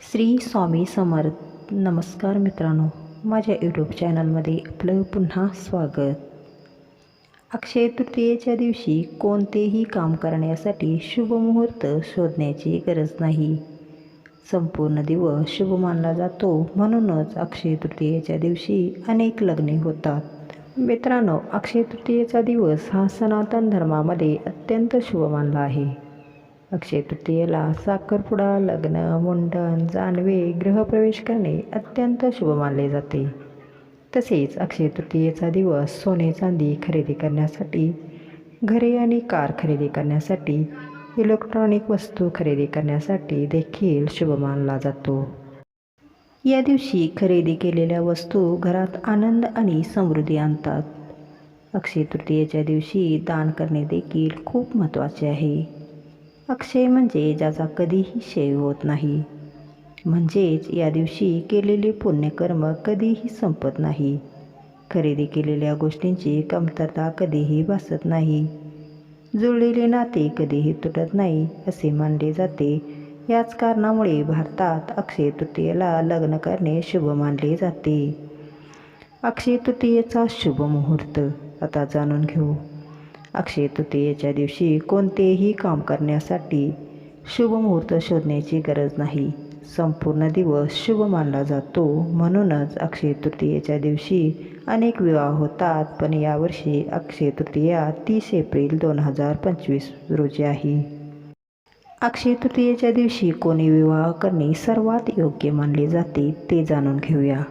श्री स्वामी समर्थ. नमस्कार मित्रांनो माझ्या यूट्यूब चॅनलमध्ये आपलं पुन्हा स्वागत. अक्षय तृतीयेच्या दिवशी कोणतेही काम करण्यासाठी शुभमुहूर्त शोधण्याची गरज नाही. संपूर्ण दिवस शुभ मानला जातो म्हणूनच अक्षय तृतीयेच्या दिवशी अनेक लग्ने होतात. मित्रांनो अक्षय तृतीयेचा दिवस हा सनातन धर्मामध्ये अत्यंत शुभ मानला आहे. अक्षय तृतीयेला साखरपुडा लग्न मुंडन जानवे गृहप्रवेश करणे अत्यंत शुभ मानले जाते. तसेच अक्षय तृतीयेचा दिवस सोने चांदी खरेदी करण्यासाठी घरे आणि कार खरेदी करण्यासाठी इलेक्ट्रॉनिक वस्तू खरेदी करण्यासाठी देखील शुभ मानला जातो. या दिवशी खरेदी केलेल्या वस्तू घरात आनंद आणि समृद्धी आणतात. अक्षय तृतीयेच्या दिवशी दान करणे देखील खूप महत्त्वाचे आहे. अक्षय म्हणजे ज्याचा कधीही क्षय होत नाही. म्हणजेच या दिवशी केलेले पुण्यकर्म कधीही संपत नाही. खरेदी केलेल्या गोष्टींची कमतरता कधीही भासत नाही. जुळलेले नाते कधीही तुटत नाही असे मानले जाते. याच कारणामुळे भारतात अक्षय तृतीयेला लग्न करणे शुभ मानले जाते. अक्षय तृतीयेचा शुभ मुहूर्त आता जाणून घेऊ. अक्षय तृतीयेच्या दिवशी कोणतेही काम करण्यासाठी शुभ मुहूर्त शोधण्याची गरज नाही. संपूर्ण दिवस शुभ मानला जातो. म्हणूनच अक्षय तृतीयेच्या दिवशी अनेक विवाह होतात पण यावर्षी अक्षय तृतीया तीस एप्रिल दोन हजार पंचवीस रोजी आहे. अक्षय तृतीयेच्या दिवशी कोणी विवाह करणे सर्वात योग्य मानले जाते ते जाणून घेऊया.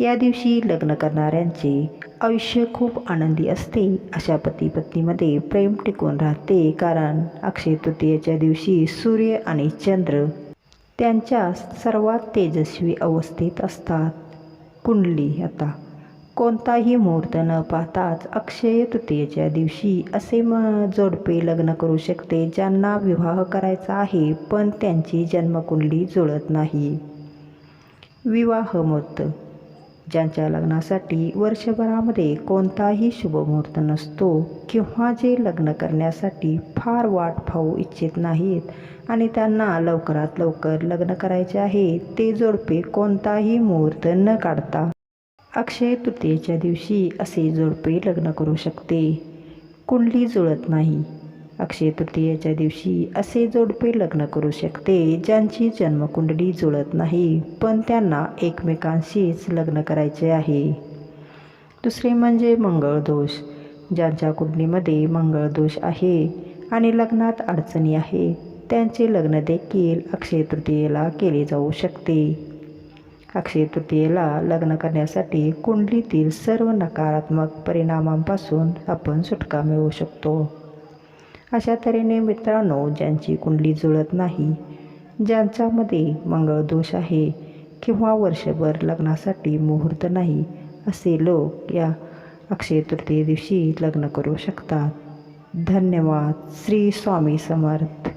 या दिवशी लग्न करणाऱ्यांचे आयुष्य खूप आनंदी असते अशा पती पत्नीमध्ये प्रेम टिकून राहते कारण अक्षय तृतीयेच्या दिवशी सूर्य आणि चंद्र त्यांच्या सर्वात तेजस्वी अवस्थेत असतात. कुंडली आता कोणताही मुहूर्त न पाहताच अक्षय तृतीयेच्या दिवशी असे म जोडपे लग्न करू शकते ज्यांना विवाह करायचा आहे पण त्यांची जन्मकुंडली जुळत नाही. विवाह मुहूर्त ज्यांच्या लग्नासाठी वर्षभरामध्ये कोणताही शुभमुहूर्त नसतो किंवा जे लग्न करण्यासाठी फार वाट पाहू इच्छित नाहीत आणि त्यांना लवकरात लवकर लग्न करायचे आहे ते जोडपे कोणताही मुहूर्त न काढता अक्षय तृतीयेच्या दिवशी असे जोडपे लग्न करू शकते. कुंडली जुळत नाही. अक्षय तृतीयेच्या दिवशी असे जोडपे लग्न करू शकते ज्यांची जन्मकुंडली जुळत नाही पण त्यांना एकमेकांशीच लग्न करायचे आहे. दुसरे म्हणजे मंगळदोष ज्यांच्या कुंडलीमध्ये मंगळदोष आहे आणि लग्नात अडचणी आहे त्यांचे लग्न देखील अक्षय तृतीयेला केले जाऊ शकते. अक्षय तृतीयेला लग्न करण्यासाठी कुंडलीतील सर्व नकारात्मक परिणामांपासून आपण सुटका मिळवू शकतो. अशा तऱ्हेने मित्रांनो ज्यांची कुंडली जुळत नाही ज्यांच्यामध्ये मंगळदोष आहे किंवा वर्षभर लग्नासाठी मुहूर्त नाही असे लोक या अक्षय तृतीये दिवशी लग्न करू शकतात. धन्यवाद. श्री स्वामी समर्थ.